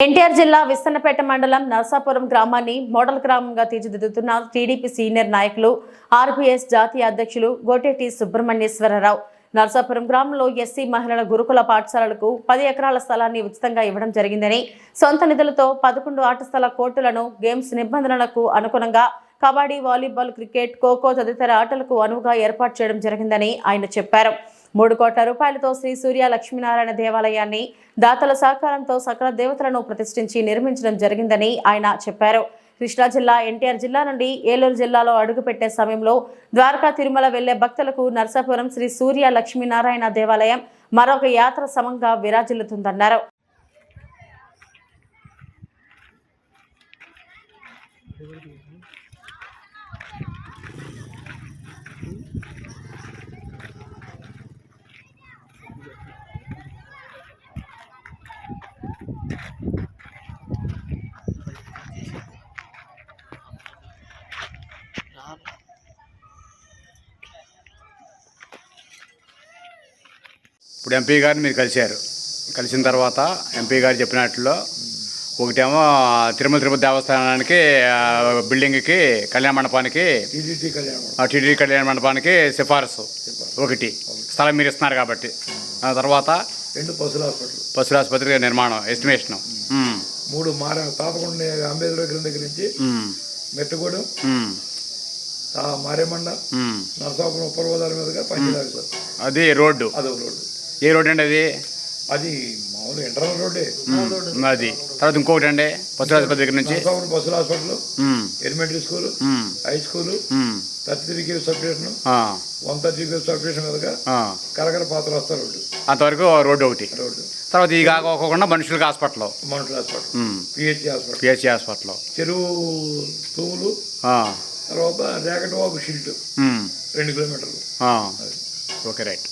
ఎన్టీఆర్ జిల్లా విస్తన్నపేట మండలం నర్సాపురం గ్రామాన్ని మోడల్ గ్రామంగా తీర్చిదిద్దుతున్న టీడీపీ సీనియర్ నాయకులు ఆర్బీఎస్ జాతీయ అధ్యక్షులు గోటేటి సుబ్రహ్మణ్యేశ్వరరావు. నర్సాపురం గ్రామంలో ఎస్సీ మహిళల గురుకుల పాఠశాలలకు పది ఎకరాల స్థలాన్ని ఉచితంగా ఇవ్వడం జరిగిందని సొంత నిధులతో పదకొండు ఆట స్థల కోర్టులను గేమ్స్ నిబంధనలకు అనుగుణంగా కబడ్డీ వాలీబాల్ క్రికెట్ ఖోఖో తదితర ఆటలకు అనువుగా ఏర్పాటు చేయడం జరిగిందని ఆయన చెప్పారు. మూడు కోట్ల రూపాయలతో శ్రీ సూర్య లక్ష్మీనారాయణ దేవాలయాన్ని దాతల సహకారంతో సకల దేవతలను ప్రతిష్ఠించి నిర్మించడం జరిగిందని ఆయన చెప్పారు. కృష్ణా జిల్లా ఎన్టీఆర్ జిల్లా నుండి ఏలూరు జిల్లాలో అడుగుపెట్టే సమయంలో ద్వారకా తిరుమల వెళ్ళే భక్తులకు నర్సాపురం శ్రీ సూర్య లక్ష్మీనారాయణ దేవాలయం మరొక యాత్ర సమంగా విరాజిల్లుతుందన్నారు. ఇప్పుడు ఎంపీ గారిని మీరు కలిశారు. కలిసిన తర్వాత ఎంపీ గారు చెప్పినట్లో ఒకటేమో తిరుమల తిరుపతి దేవస్థానానికి బిల్డింగ్కి కళ్యాణ మండపానికి టీడీ కళ్యాణ మండపానికి సిఫారసు ఒకటి. స్థలం మీరు ఇస్తున్నారు కాబట్టి. ఆ తర్వాత రెండు పశువుల హాస్పిటల్. పశువుల ఆసుపత్రి నిర్మాణం ఎస్టిమేషను. మూడు మార తాపకొండ అంబేద్కర్ దగ్గర నుంచి మెట్టగూడెం మారేమండ. నరసాపురం గోదావరి మీదుగా పంచదారి సార్ అది రోడ్డు. అదొక రోడ్డు. ఏ రోడ్డు అండి అది? అది మామూలు ఇంటర్నల్ రోడ్డే. అది. తర్వాత ఇంకొకటి అండి ఆసుపత్రి దగ్గర నుంచి. Narasapuram hospital elementary school high school thirty three KV sub station one thirty KV sub station మీదుగా. కరకర పాత్ర వస్తా రోడ్డు. అంతవరకు రోడ్డు ఒకటి. రోడ్డు. తర్వాత ఈ కాకోకుండా మనుషులకు హాస్పిటల్ మనుషుల hospital. PHC hospital. PHC hospital చెరువు తూములు తర్వాత రేకట వాకు షిల్ట్ రెండు కిలోమీటర్లు. Okay right.